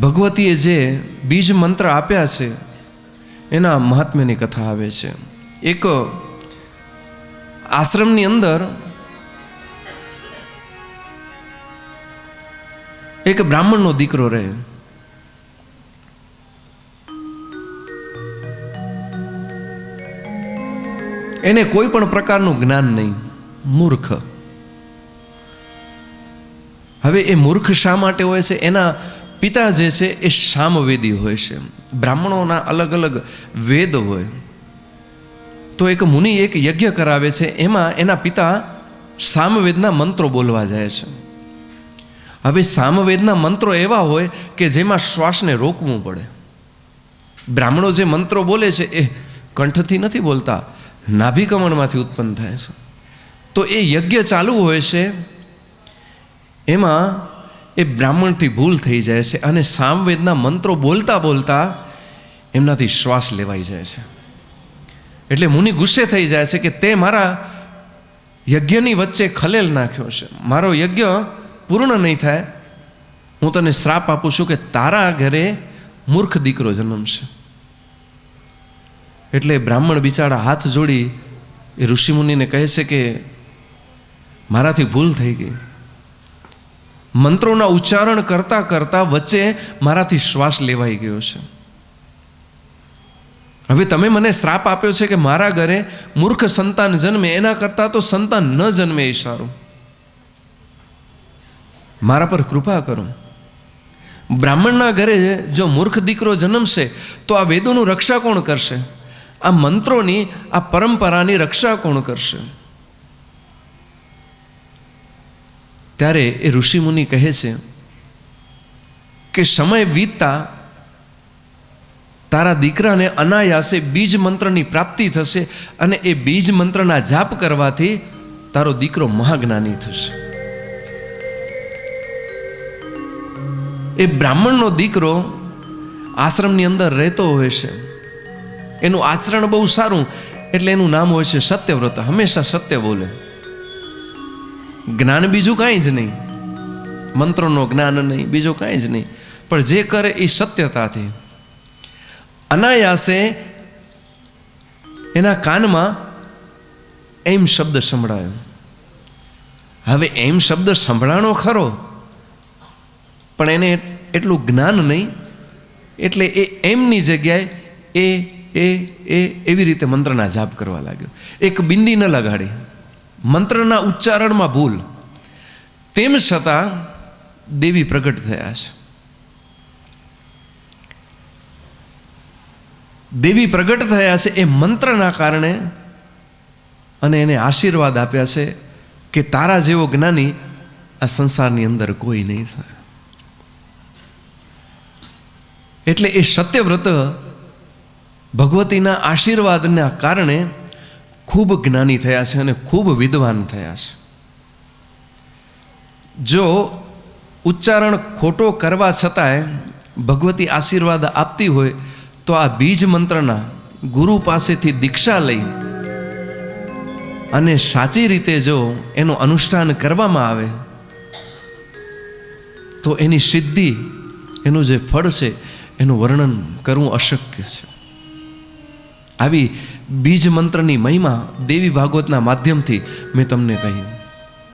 ભગવતીએ જે બીજ મંત્ર આપ્યા છે, એના મહાત્મ્યની કથા આવે છે. એક આશ્રમની અંદર એક બ્રાહ્મણનો દીકરો રહે. એને કોઈ પણ પ્રકારનું જ્ઞાન નહીં, મૂર્ખ. હવે એ મૂર્ખ શા માટે હોય છે? એના પિતા જે છે એ સામવેદી હોય છે. બ્રાહ્મણોના અલગ અલગ વેદ હોય. તો એક મુનિ એક યજ્ઞ કરાવે છે, એમાં એના પિતા સામવેદના મંત્રો બોલવા જાય છે. હવે સામવેદના મંત્રો એવા હોય કે જેમાં શ્વાસને રોકવું પડે. બ્રાહ્મણો જે મંત્રો બોલે છે, એ કંઠથી નથી બોલતા નાભિકમણમાંથી ઉત્પન્ન થાય છે. તો એ યજ્ઞ ચાલુ હોય છે, એમાં એ બ્રાહ્મણથી ભૂલ થઈ જાય છે અને સામવેદના મંત્રો બોલતા બોલતા એમનાથી શ્વાસ લેવાઈ જાય છે. એટલે મુનિ ગુસ્સે થઈ જાય છે કે તે મારા યજ્ઞની વચ્ચે ખલેલ નાખ્યો છે. મારો યજ્ઞ પૂર્ણ નહીં થાય. હું તને શ્રાપ આપું છું કે તારા ઘરે મૂર્ખ દીકરો જન્મશે એટલે બ્રાહ્મણ બિચારા હાથ જોડી એ ઋષિમુનિને કહે છે કે મારાથી ભૂલ થઈ ગઈ. મંત્રોના ઉચ્ચારણ કરતા કરતા વચ્ચે મારાથી શ્વાસ લેવાઈ ગયો છે. હવે તમે મને શ્રાપ આપ્યો છે કે મારા ઘરે મૂર્ખ સંતાન જન્મે, એના કરતાં તો સંતાન ન જન્મે એ સારું. મારા પર કૃપા કરો. બ્રાહ્મણના ઘરે જો મૂર્ખ દીકરો જન્મશે, તો આ વેદોનું રક્ષા કોણ કરશે? આ મંત્રોની, આ પરંપરાની રક્ષા કોણ કરશે? ત્યારે એ ઋષિમુનિ કહે છે કે સમય વીતતા તારા દીકરાને અનાયાસે બીજ મંત્રની પ્રાપ્તિ થશે અને એ બીજ મંત્રના જાપ કરવાથી તારો દીકરો મહાજ્ઞાની થશે. એ બ્રાહ્મણનો દીકરો આશ્રમની અંદર રહેતો હોય છે. એનું આચરણ બહુ સારું, એટલે એનું નામ હોય છે સત્યવ્રત, હંમેશા સત્ય બોલે. જ્ઞાન બીજું કાંઈ જ નહીં. મંત્રોનો જ્ઞાન નહીં, બીજું કાંઈ જ નહીં. પણ જે કરે એ સત્યતાથી. અનાયાસે એના કાનમાં એમ શબ્દ સંભળાયો. હવે એમ શબ્દ સંભળાણો ખરો, પણ એને એટલું જ્ઞાન નહીં, એટલે એ એમની જગ્યાએ એ એ એ એવી રીતે મંત્રના જાપ કરવા લાગ્યો. એક બિંદી ન લગાડી. મંત્રના ઉચ્ચારણમાં ભૂલ. તેમ છતાં દેવી પ્રગટ થયા છે. દેવી પ્રગટ થયા છે એ મંત્રના કારણે અને એને આશીર્વાદ આપ્યા છે કે તારા જેવો જ્ઞાની આ સંસારની અંદર કોઈ નહીં થાય. એટલે એ સત્યવ્રત ભગવતીના આશીર્વાદના કારણે ખૂબ જ્ઞાની થયા છે અને ખૂબ વિદ્વાન થયા છે. જો ઉચ્ચારણ ખોટો કરવા છતાંય ભગવતી આશીર્વાદ આપતી હોય, તો આ બીજ મંત્રના ગુરુ પાસેથી દીક્ષા લઈ અને સાચી રીતે જો એનું અનુષ્ઠાન કરવામાં આવે, તો એની સિદ્ધિ, એનું જે ફળ છે, એનું વર્ણન કરવું અશક્ય છે. આવી બીજ મંત્રની મહિમા દેવી ભાગવતના માધ્યમથી મેં તમને કહ્યું